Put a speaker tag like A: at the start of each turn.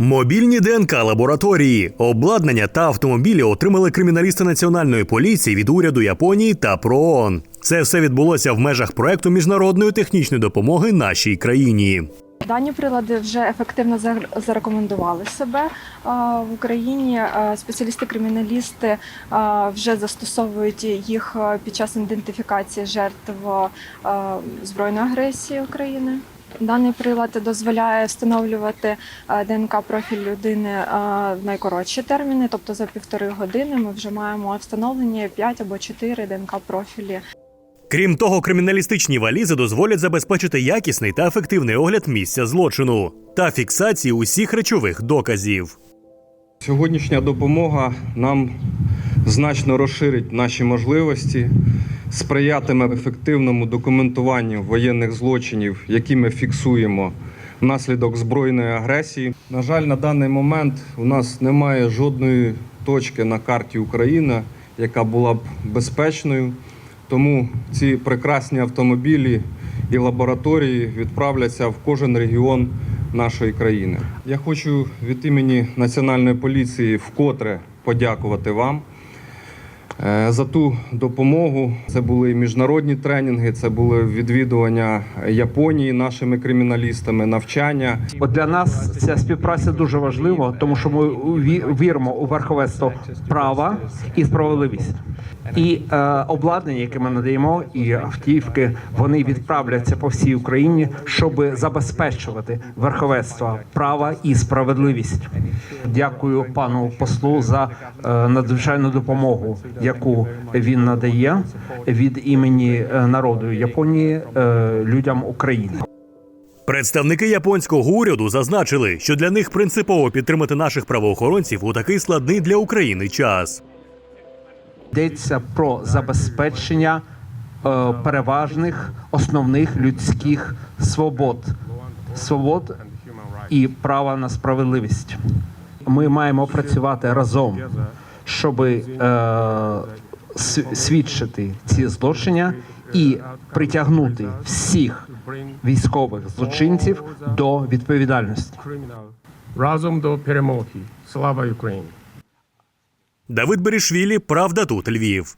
A: Мобільні ДНК лабораторії, обладнання та автомобілі отримали криміналісти національної поліції від уряду Японії та ПРООН. Це все відбулося в межах проекту міжнародної технічної допомоги нашій країні.
B: Дані прилади вже ефективно зар- зарекомендували себе в Україні. Спеціалісти-криміналісти вже застосовують їх під час ідентифікації жертв збройної агресії України. Даний прилад дозволяє встановлювати ДНК профіль людини в найкоротші терміни, тобто за півтори години ми вже маємо встановлені 5 або 4 ДНК профілі
A: Крім того, криміналістичні валізи дозволять забезпечити якісний та ефективний огляд місця злочину та фіксації усіх речових доказів.
C: Сьогоднішня допомога нам значно розширить наші можливості, сприятиме ефективному документуванню воєнних злочинів, які ми фіксуємо внаслідок збройної агресії. На жаль, на даний момент у нас немає жодної точки на карті України, яка була б безпечною. Тому ці прекрасні автомобілі і лабораторії відправляться в кожен регіон нашої країни. Я хочу від імені Національної поліції вкотре подякувати вам за ту допомогу. Це були міжнародні тренінги, це були відвідування Японії нашими криміналістами, навчання.
D: От для нас ця співпраця дуже важлива, тому що ми ві- віримо у верховенство права і справедливість. І е, обладнання, яке ми надаємо, і автівки, вони відправляться по всій Україні, щоб забезпечувати верховенство права і справедливість. Дякую пану послу за е, надзвичайну допомогу, яку він надає від імені е, народу Японії е, людям України.
A: Представники японського уряду зазначили, що для них принципово підтримати наших правоохоронців у такий складний для України час.
D: Йдеться про забезпечення е, переважних основних людських свобод, свобод і права на справедливість. Ми маємо працювати разом, щоб е, свідчити ці злочини і притягнути всіх військових злочинців до відповідальності.
E: Разом до перемоги. Слава Україні!
A: Давид Берішвілі, Правда тут Львів.